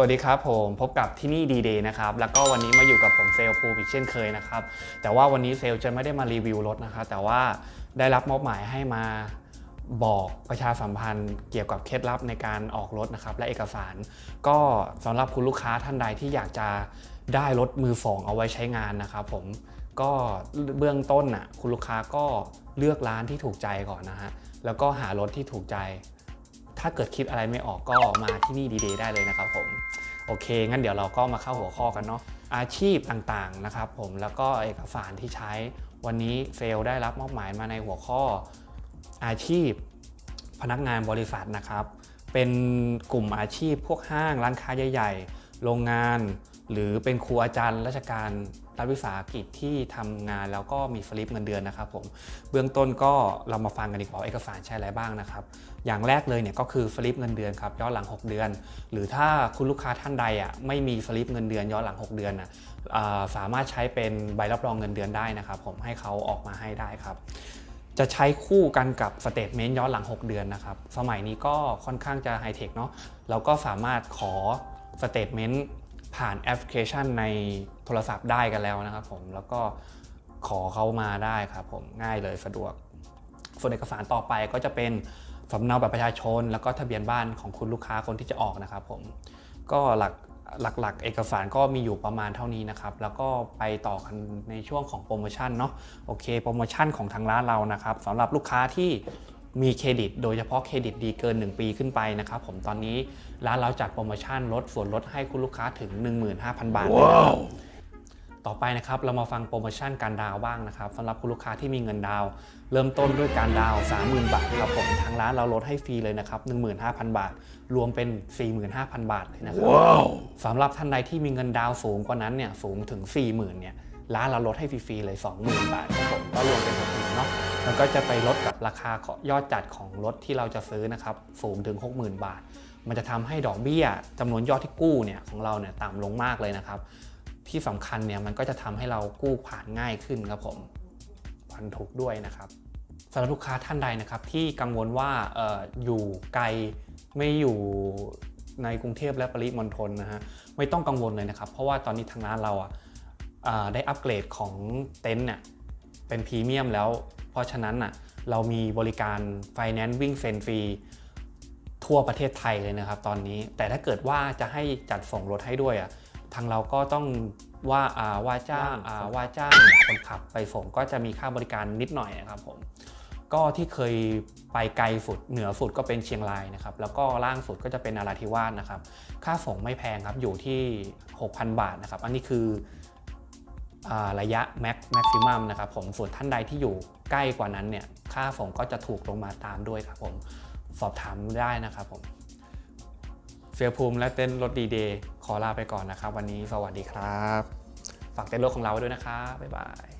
วัสดีครับผมพบกับที่นี่ดีเดย์นะครับแล้วก็วันนี้มาอยู่กับผมเซลภูมิอีกเช่นเคยนะครับแต่ว่าวันนี้เซลจะไม่ได้มารีวิวรถนะครับแต่ว่าได้รับมอบหมายให้มาบอกประชาสัมพันธ์เกี่ยวกับเคล็ดลับในการออกรถนะครับและเอกสาร ก็สำหรับคุณลูกค้าท่านใดที่อยากจะได้รถมือสองเอาไว้ใช้งานนะครับผมก็เบื้องต้นน่ะคุณลูกค้าก็เลือกร้านที่ถูกใจก่อนนะฮะแล้วก็หารถที่ถูกใจ ถ้าเกิดคิดอะไรไม่ออกก็มาที่นี่ดีเดย์ได้เลยนะครับผมโอเค งั้นเดี๋ยวเราก็มาเข้าหัวข้อกันเนาะอาชีพต่างๆนะครับผมแล้วก็เอกสารที่ใช้วันนี้เฟลได้รับมอบหมายมาในหัวข้ออาชีพพนักงานบริษัทนะครับ เป็นกลุ่มอาชีพพวกห้างร้านค้าใหญ่ๆ โรงงาน หรือเป็นครูอาจารย์ราชการรัฐวิสาหกิจที่ทำงานแล้วก็มีสลิปเงินเดือนนะครับผมเบื้องต้นก็เรามาฟังกันดีกว่าว่าเอกสารใช้อะไรบ้างนะครับ อย่างแรกเลยเนี่ยก็คือสลิปเงินเดือนครับย้อนหลัง 6 เดือน หรือถ้าคุณลูกค้าท่านใดอะไม่มีสลิปเงินเดือนย้อนหลัง 6 เดือนอะสามารถใช้เป็นใบรับรองเงินเดือนได้นะครับ ผมให้เขาออกมาให้ได้ครับจะใช้คู่กันกับสเตทเมนต์ย้อนหลัง 6 เดือนนะครับ สมัยนี้ก็ค่อนข้างจะไฮเทคเนาะเราก็สามารถขอ สเตทเมนต์ผ่านแอปพลิเคชันในโทรศัพท์ได้กันแล้วนะครับผมแล้วก็ขอเขามาได้ครับผมง่ายเลยสะดวก ส่วนเอกสารต่อไปก็จะเป็นสำเนาบัตรประชาชน แล้วก็ทะเบียนบ้านของคุณลูกค้าคนที่จะออกนะครับผมก็หลักหลักๆ เอกสารก็มีอยู่ประมาณเท่านี้นะครับ แล้วก็ไปต่อกันในช่วงของโปรโมชั่นเนาะโอเคโปรโมชั่นของทางร้านเรานะครับสำหรับลูกค้าที่ มีเครดิตโดยเฉพาะเครดิตดีเกิน 1 ปีขึ้นไปนะครับผมตอนนี้ร้านเราจัดโปรโมชั่นลดส่วนลดให้คุณลูกค้าถึง 15,000 บาทเลยนะครับต่อไปนะครับเรามาฟังโปรโมชั่นการดาวน์บ้างนะครับสำหรับคุณลูกค้าที่มีเงินดาวน์เริ่มต้นด้วยการดาวน์30,000 บาทครับผมทางร้านเราลดให้ฟรีเลยนะครับ15,000 บาท รวมเป็น 45,000 บาทเลยนะครับสำหรับท่านใดที่มีเงินดาวน์สูงกว่านั้นเนี่ยสูงถึง 40,000เนี่ยร้านเราลดให้ฟรีๆเลย 20,000 บาทครับผมก็รวมเป็น มันก็จะไปลดกับราคาขอยอดจัดของรถที่เราจะซื้อนะครับสูงถึง 60,000 บาท มันจะทำให้ดอกเบี้ยจำนวนยอดที่กู้เนี่ยของเราเนี่ยต่ำลงมากเลยนะครับ ที่สำคัญเนี่ยมันก็จะทำให้เรากู้ผ่านง่ายขึ้นครับผมผ่อนถูกด้วยนะครับสำหรับลูกค้าท่านใดนะครับที่กังวลว่าอออยู่ไกลไม่อยู่ในกรุงเทพและปริมณฑลนะฮะไม่ต้องกังวลเลยนะครับ เพราะว่าตอนนี้ทางร้านเราอะอ่าได้อัปเกรดของเต็นท์เนี่ย เป็นพรีเมียมแล้ว เพราะฉะนั้นอะเรามีบริการไฟแนนซ์วิ่งเซ็นฟรีทั่วประเทศไทยเลยนะครับตอนนี้ แต่ถ้าเกิดว่าจะให้จัดส่งรถให้ด้วยอะทางเราก็ต้องว่าอ่าว่าจ้างอ่าว่าจ้างคนขับไปส่งก็จะมีค่าบริการนิดหน่อยนะครับผมก็ที่เคยไปไกลสุดเหนือสุดก็เป็นเชียงรายนะครับ แล้วก็ล่างสุดก็จะเป็นนาราธิวาสนะครับ ค่าส่งไม่แพงครับอยู่ที่ 6,000 บาทนะครับ อันนี้คืออา ระยะแม็กแม็กซิมัมนะครับผมส่วนท่านใดที่อยู่ใกล้กว่านั้นเนี่ยค่าส่งก็จะถูกลงมาตามด้วยครับผมสอบถามได้นะครับผมเฟียภูมิและเต้นรถดีเดย์ขอลาไปก่อนนะครับ วันนี้สวัสดีครับ ฝากเต้นรถของเราไว้ด้วยนะครับบ๊ายบาย